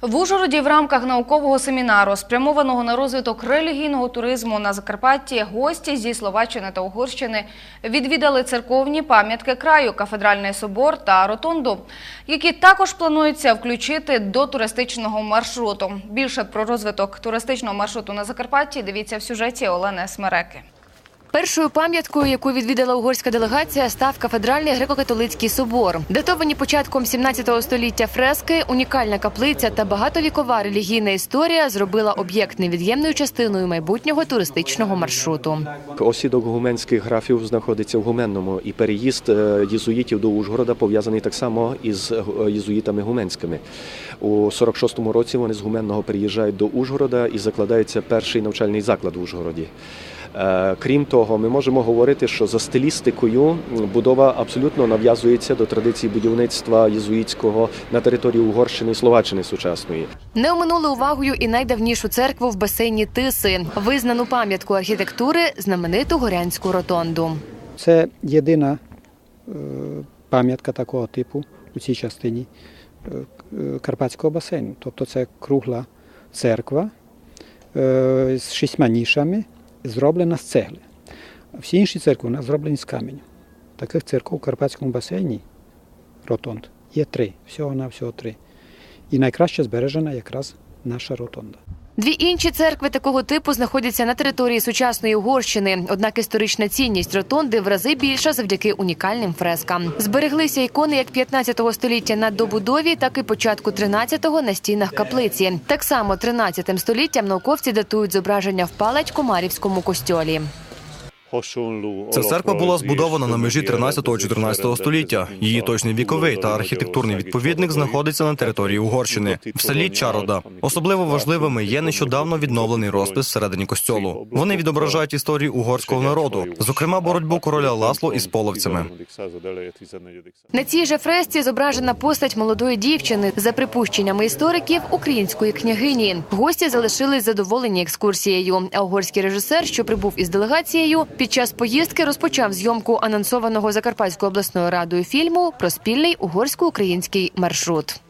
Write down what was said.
В Ужгороді в рамках наукового семінару, спрямованого на розвиток релігійного туризму на Закарпатті, гості зі Словаччини та Угорщини відвідали церковні пам'ятки краю, кафедральний собор та ротонду, які також планується включити до туристичного маршруту. Більше про розвиток туристичного маршруту на Закарпатті дивіться в сюжеті Олени Смереки. Першою пам'яткою, яку відвідала угорська делегація, став кафедральний греко-католицький собор. Датовані початком 17 століття фрески, унікальна каплиця та багатовікова релігійна історія зробила об'єкт невід'ємною частиною майбутнього туристичного маршруту. Осідок гуменських графів знаходиться в Гуменному, і переїзд е, єзуїтів до Ужгорода пов'язаний так само із е, єзуїтами гуменськими. У 46-му році вони з Гуменного переїжджають до Ужгорода і закладається перший навчальний заклад в Ужгороді. Е, Крім того, ми можемо говорити, що за стилістикою будова абсолютно нав'язується до традиції будівництва єзуїтського на території Угорщини і Словаччини сучасної. Не оминули увагою і найдавнішу церкву в басейні Тиси, визнану пам'ятку архітектури, знамениту горянську ротонду. Це єдина е, пам'ятка такого типу у цій частині е, Карпатського басейну. Тобто це кругла церква з шістьма нішами, зроблена з цегли. Всі інші церкви у нас зроблені з каменю. Таких церков у Карпатському басейні ротонд є три, всього на всього три. І найкраще збережена якраз наша ротонда. Дві інші церкви такого типу знаходяться на території сучасної Угорщини. Однак історична цінність ротонди в рази більша завдяки унікальним фрескам. Збереглися ікони як 15 століття на добудові, так і початку 13-го на стінах каплиці. Так само 13 століттям науковці датують зображення в Палать Комарівському костьолі. Ця церква була збудована на межі 13-14 століття. Її точний віковий та архітектурний відповідник знаходиться на території Угорщини в селі Чарода. Особливо важливими є нещодавно відновлений розпис всередині костьолу. Вони відображають історію угорського народу, зокрема боротьбу короля Ласло із половцями. На цій же фресці зображена постать молодої дівчини. За припущеннями істориків, української княгині. Гості залишились задоволені екскурсією. А угорський режисер, що прибув із делегацією, під час поїздки розпочав зйомку анонсованого Закарпатською обласною радою фільму про спільний угорсько-український маршрут.